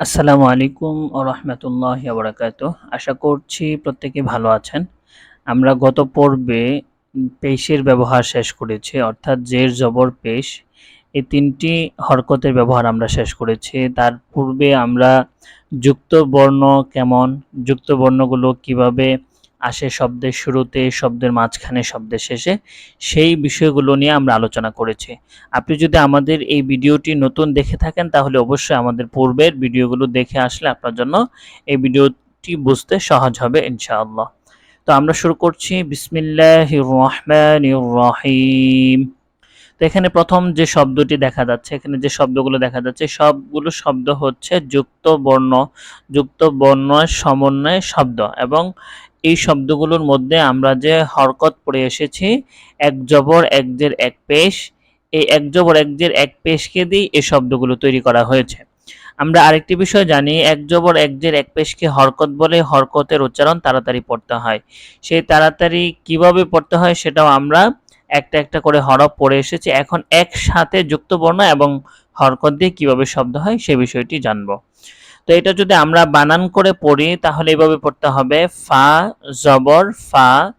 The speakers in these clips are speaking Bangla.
আসসালামু আলাইকুম ও রহমতুল্লাহ আবরাকাত আশা করছি প্রত্যেকে ভালো আছেন। আমরা গত পর্বে পেশের ব্যবহার শেষ করেছি, অর্থাৎ জের, জবর, পেশ, এই তিনটি হরকতের ব্যবহার আমরা শেষ করেছি। তার পূর্বে আমরা যুক্ত বর্ণ কেমন, যুক্ত বর্ণগুলো কীভাবে আসে শব্দের শুরুতে, শব্দের মাঝখানে, শব্দের শেষে। সেই বিষয়গুলো নিয়ে আমরা আলোচনা করেছি। আপনি যদি আমাদের এই ভিডিওটি নতুন দেখে থাকেন, তাহলে অবশ্যই আমাদের পূর্বের ভিডিওগুলো দেখে আসলে আপনার জন্য এই ভিডিওটি বুঝতে সহজ হবে, ইনশাআল্লাহ। তো আমরা শুরু করছি। বিসমিল্লাহ রহমান রহিম। তো এখানে প্রথম যে শব্দটি দেখা যাচ্ছে, এখানে যে শব্দগুলো দেখা যাচ্ছে সবগুলো শব্দ হচ্ছে যুক্ত বর্ণ যুক্ত বর্ণ, সমন্বয় শব্দ এবং এই শব্দগুলোর মধ্যে আমরা যে হরকত পড়ে এসেছি, এক জবর, এক জের, এক পেশ, এই এক জবর, এক জের, এক পেশকে দিয়ে এই শব্দগুলো তৈরি করা হয়েছে। আমরা আরেকটি বিষয় জানি, এক জবর, এক জের, এক পেশকে হরকত বলে হরকতের উচ্চারণ তাড়াতাড়ি পড়তে হয়। সেই তাড়াতাড়ি কীভাবে পড়তে হয় সেটাও আমরা একটা একটা করে হরফ পড়ে এসেছে। এখন একসাথে যুক্ত বর্ণ এবং হরকত দিয়ে কীভাবে শব্দ হয় সে বিষয়টি জানব। তো এটা যদি আমরা বানান করে পড়ি, তাহলে এভাবে পড়তে হবে, ফা, জবর, ফা,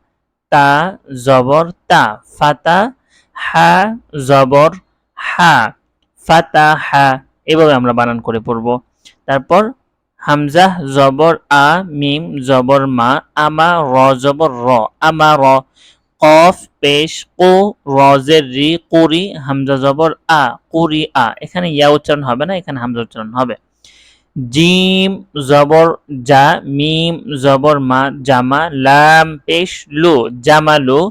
তা, জবর, তা ফাতা হা, জবর, হা ফাতা হা, এভাবে আমরা বানান করে পড়ব। তারপর হামজা, জবর, আ, মিম, জবর, মা, আমা, র, জবর, র, আমা, র কফ, পেশ, কো, রজের রি, কুরি, হামজা জবর, আ, কুরি, আ। এখানে ইয়া উচ্চারণ হবে না, এখানে হামজা উচ্চারণ হবে। জিম, জবর যা মিম, জবর, মা, জামা, লাম, পেশ, লু জামালু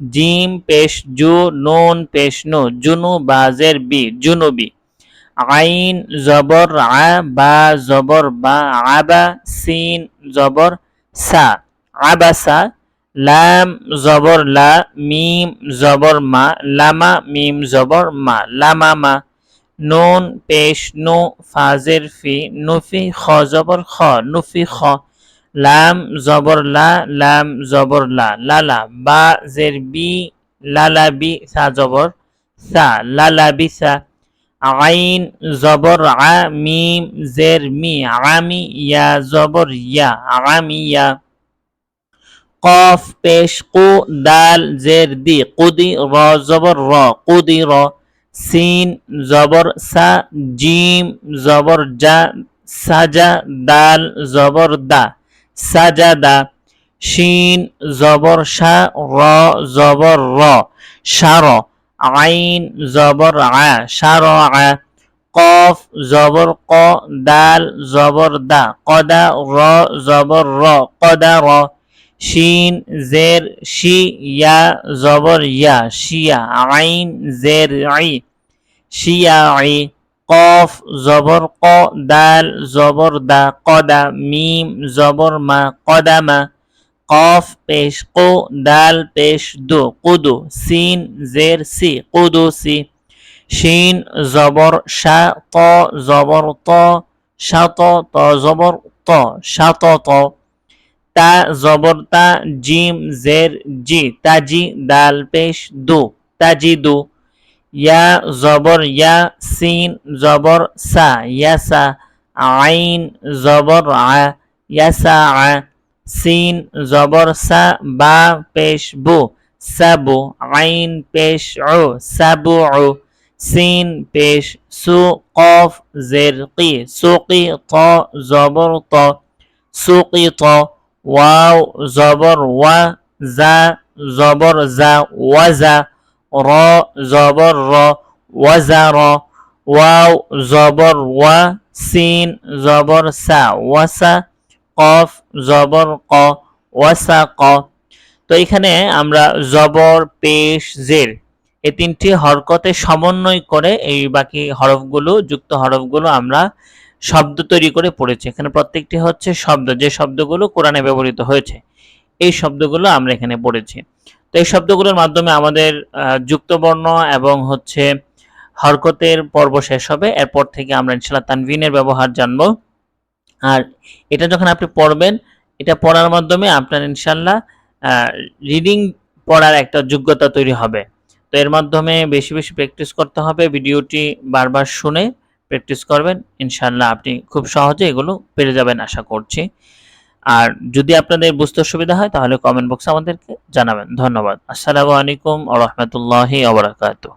জিম, পেশ, জু, নুন, পেশ, নু, জুনু, বাজের, বি জুনুবি আইন, জবর, আ, বা, জবর, বা আবা সিন, জবর, সা। আবাসা লাম জবর লা, মিম জবর মা, লামা, মিম জবর মা, লামা মা, নুন, পেশ, নু, ফাজের, ফি, নুফি, খ, জবর খ, নুফি, খ, লাম জবর লা, লাম জবর লা, লালা, বা, জের, বি, লালা, বি, সা জবর, সা, লালা, বি, সা, আইন জবর, আ, মিম, জের, মি আমি ইয়া, জবর, ইয়া আমি ইয়া কফ পেশ কু দাল জের দি কুদি র জবর র কুদি র সিন জবর সা জিম জবর জা সাজা দাল জবর দা সাজাদা শিন জবর শা র জবর র সার আইন জবর আ সার আ কফ জবর ক দাল জবর দা কদা র জবর র কদা র শিন, জের, শি, ইয়া, জবর, ইয়া, শিয়া, আইন, জের, আই, শিয়া, আই, কফ, জবর, ক, দাল, জবর, দা, কদা, মিম, জবর, মা কদামা কফ, পেশ, কো, দাল, পেশ, দু, কুদু, সিন, জের, সি, কুদু, সি, শিন, জবর, শা, ত, জবর, ত শাত ত জবর, ত শাত ত তা জবর, তা জিম জের জি তাজি দাল পেশ দু তাজি দু। ইয়া জবর, ইয়া সিন জবর, সা ইয়াসা আইন জবর, আ ইয়াসা আ সিন জবর, সা বা পেশ বু সাবু আইন পেশ উ সাবু উ সিন পেশ সু, কফ জের কি সুকি ত জবর ত সুকি ত ওয়াও জবর ওয়া জা জবর জা ওয়াজা র জবর র ওয়াজা র ওয়াও জবর ওয়া সিন জবর সা ওয়াসা কফ জবর ক ওয়াসা ক তো এখানে আমরা জবর, পেশ, জের এই তিনটি হরকতে সমন্বয় করে এই বাকি হরফগুলো, যুক্ত হরফগুলো আমরা শব্দ তৈরি করে পড়েছি। এখানে প্রত্যেকটি হচ্ছে শব্দ, যে শব্দগুলো কোরআনে ব্যবহৃত হয়েছে, এই শব্দগুলো আমরা এখানে পড়েছি। তো এই শব্দগুলোর মাধ্যমে আমাদের যুক্ত বর্ণ এবং হচ্ছে হরকতের পর্ব শেষ হবে। এরপর থেকে আমরা ইনশাল্লাহ তানভিনের ব্যবহার জানব। আর এটা যখন আপনি পড়বেন, এটা পড়ার মাধ্যমে আপনার ইনশাল্লাহ রিডিং পড়ার একটা যোগ্যতা তৈরি হবে। তো এর মাধ্যমে বেশি বেশি প্র্যাকটিস করতে হবে, ভিডিওটি বারবার শুনে। প্র্যাকটিস করবেন ইনশাল্লাহ আপনি খুব সহজে এগুলো পেরে যাবেন আশা করছি। আর যদি আপনাদের বুঝতে অসুবিধা হয় তাহলে কমেন্ট বক্সে আমাদেরকে জানাবেন। ধন্যবাদ। আসসালামু আলাইকুম আ রহমতুল্লাহি আবরাকাতুহ